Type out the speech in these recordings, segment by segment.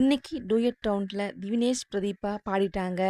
இன்னைக்கு டூயட் டவுனில் திவினேஷ் பிரதீபா பாடிட்டாங்க.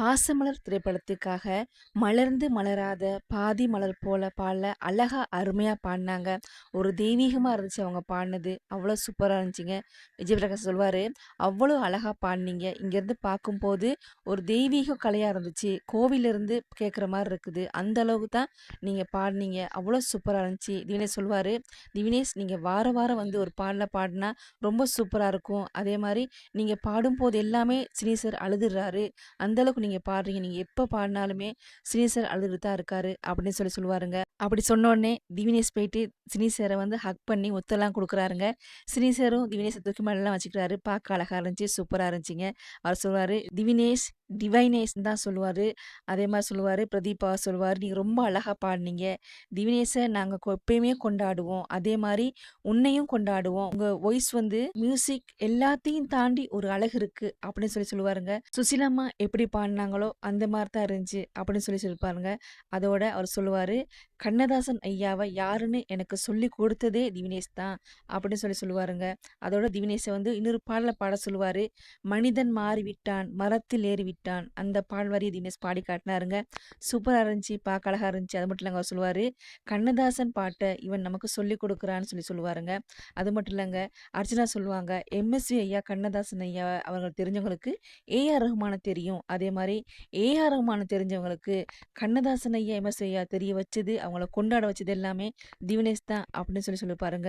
பாசமலர் திரைப்படத்துக்காக மலர்ந்து மலராத பாதி மலர் போல பாடல அழகா அருமையா பாடினாங்க ஒரு தெய்வீகமா இருந்துச்சு அவங்க பாடினது அவ்வளோ சூப்பரா இருந்துச்சுங்க. விஜயபிரகாஷ் சொல்வார் சொல்வாரு, "அவ்வளோ அழகா பாடினீங்க இங்கேருந்து பார்க்கும்போது ஒரு தெய்வீக கலையா இருந்துச்சு. கோவிலிருந்து கேட்குற மாதிரி இருக்குது. அந்த அளவுக்கு தான் நீங்க பாடினீங்க அவ்வளோ சூப்பரா இருந்துச்சு." திவினேஷ் சொல்வாரு, "திவினேஷ் நீங்க வாரம் வாரம் வந்து ஒரு பாடல பாடினா ரொம்ப சூப்பரா இருக்கும். அதே மாதிரி நீங்க பாடும்போது எல்லாமே சினி அழுதுடுறாரு. அந்த அளவுக்கு நீங்கள் பாடுறீங்க. நீங்கள் எப்போ பாடினாலுமே சினி அழுதுகிட்டு தான் இருக்காரு." அப்படின்னு சொல்லி சொல்லுவாருங்க. அப்படி சொன்னோனே திவினேஷ் போயிட்டு சினி வந்து ஹக் பண்ணி ஒத்தெல்லாம் கொடுக்குறாருங்க சினி திவினேஷை தூக்கி மேலாம் வச்சுக்கிறாரு. பார்க்க அழகாக இருந்துச்சு. சூப்பராக இருந்துச்சுங்க. அவர் சொல்லுவார் "திவினேஷ் டிவைனேஷ் தான் சொல்லுவார் அதே மாதிரி சொல்லுவார் பிரதீபா சொல்லுவார் நீங்கள் ரொம்ப அழகாக பாடினீங்க திவினேஷை நாங்கள் எப்பயுமே கொண்டாடுவோம். அதே மாதிரி உன்னையும் கொண்டாடுவோம். உங்கள் வாய்ஸ் வந்து மியூசிக் எல்லாத்தையும் தாண்டி ஒரு அழகு இருக்குது அப்படின்னு சொல்லி சொல்லுவாருங்க. சுசிலம்மா எப்படி பண்ணாங்களோ அந்த மாதிரி தான் இருந்துச்சு. அப்படின்னு சொல்லி சொல்லியிருப்பாருங்க. அதோட அவர் சொல்லுவார் "கண்ணதாசன் ஐயாவை யாருன்னு எனக்கு சொல்லி கொடுத்ததே திவினேஷ் தான்." அப்படின்னு சொல்லி சொல்லுவாருங்க. அதோட திவினேஷை வந்து இன்னொரு பாடலை பாட சொல்லுவார் "மனிதன் மாறிவிட்டான், மரத்தில் ஏறிவிட்டான்." அந்த பாடல் வரிய தினேஷ் பாடி காட்டினாருங்க. சூப்பராக இருந்துச்சு. பார்க்க அழகாக இருந்துச்சு. அது மட்டும் இல்லைங்க அவர் சொல்லுவார் "கண்ணதாசன் பாட்டை இவன் நமக்கு சொல்லிக் கொடுக்குறான்னு சொல்லி சொல்லுவாருங்க. அது மட்டும் இல்லங்க, அர்ச்சனா சொல்லுவாங்க, "எம்எஸ்வி ஐயா, கண்ணதாசன் ஐயா அவர்கள் தெரிஞ்சவங்களுக்கு ஏ.ஆர். ரஹ்மான தெரியும். அதே மாதிரி மாதிரி ஏ.ஆர். ரஹ்மான தெரிஞ்சவங்களுக்கு கண்ணதாசன் ஐயா, எம்.எஸ். ஐயா தெரிய வச்சது, அவங்கள கொண்டாட வச்சது எல்லாமே திவினேஷ் தான்." அப்படின்னு சொல்லி சொல்லி பாருங்க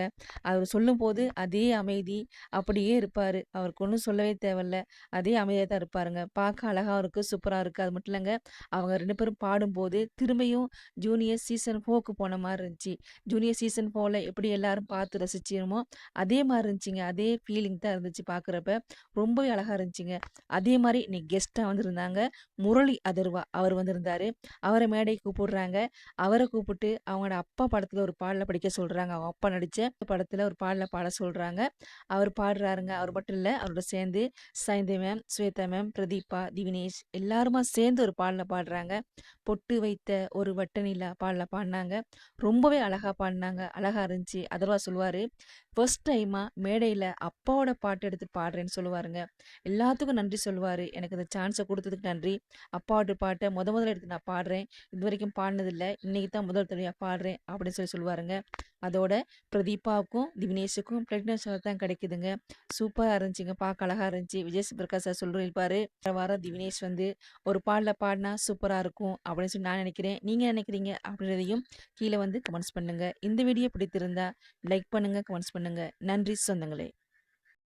அவர் சொல்லும்போது அதே அமைதி அப்படியே இருப்பார் அவருக்கு ஒன்றும் சொல்லவே தேவையில்ல. அதே அமைதியாக தான் இருப்பாருங்க. பார்க்க அழகாக இருக்குது சூப்பராக இருக்குது அது மட்டும் இல்லைங்க அவங்க ரெண்டு பேரும் பாடும்போது திரும்பியும் ஜூனியர் சீசன் ஃபோக்கு போன மாதிரி இருந்துச்சு. ஜூனியர் சீசன் 4ல எப்படி எல்லாரும் பார்த்து ரசிச்சிருமோ அதே மாதிரி இருந்துச்சுங்க. அதே ஃபீலிங் தான் இருந்துச்சு பார்க்குறப்ப. ரொம்பவே அழகாக இருந்துச்சுங்க. அதே மாதிரி இன்னைக்கு கெஸ்ட்டாக வந்திருந்தாங்க. முரளி அதர்வா அவர் வந்திருந்தாரு. அவரை மேடைக்கு கூப்பிடுறாங்க. அவரை கூப்பிட்டு அவங்களோட அப்பா படத்தில் ஒரு பாடல படிக்க சொல்கிறாங்க அவங்க அப்பா நடித்த படத்தில் ஒரு பாடலில் பாட சொல்கிறாங்க அவர் பாடுறாருங்க. அவர் மட்டும் இல்லை அவரோட சேர்ந்து சைந்தவி மேம், ஸ்வேதா மேம், பிரதீபா, திவினேஷ் எல்லாருமா சேர்ந்து ஒரு பாடல பாடுறாங்க. "பொட்டு வைத்த ஒரு வட்ட நிலா" பாடல ரொம்பவே அழகாக பாடினாங்க அழகாக இருந்துச்சு. அதர்வா சொல்லுவார் "ஃபர்ஸ்ட் டைமாக மேடையில் அப்பாவோட பாட்டு எடுத்து பாடுறேன்னு" சொல்லுவாருங்க. எல்லாத்துக்கும் நன்றி சொல்லுவார் "எனக்கு இந்த சான்ஸை கொடுத்ததுக்கு நன்றி. அப்பாவோட பாட்டை முத முதல்ல எடுத்து நான் பாடுறேன். இது வரைக்கும் பாடினதில்லை இன்னைக்கு தான் முதல் தடவையாக பாடுறேன்." அப்படின்னு சொல்லி சொல்லுவாருங்க. அதோட பிரதீபாவுக்கும், திவினேஷுக்கும் பிளாட்டினம் தான் கிடைக்குதுங்க. சூப்பராக இருந்துச்சுங்க. பார்க்க அழகாக இருந்துச்சு. விஜய் பிரகாஷ் சார் சொல்லியிருப்பாரு, வாரம் திவினேஷ் வந்து ஒரு பாடல பாடினா சூப்பராக இருக்கும்." அப்படின்னு சொல்லி நான் நினைக்கிறேன். நீங்கள் நினைக்கிறீங்க? அப்படின்றதையும் கீழே வந்து கமெண்ட்ஸ் பண்ணுங்கள் இந்த வீடியோ பிடித்திருந்தா லைக் பண்ணுங்கள் கமெண்ட்ஸ் பண்ணுங்கள் நன்றி சொந்தங்களே!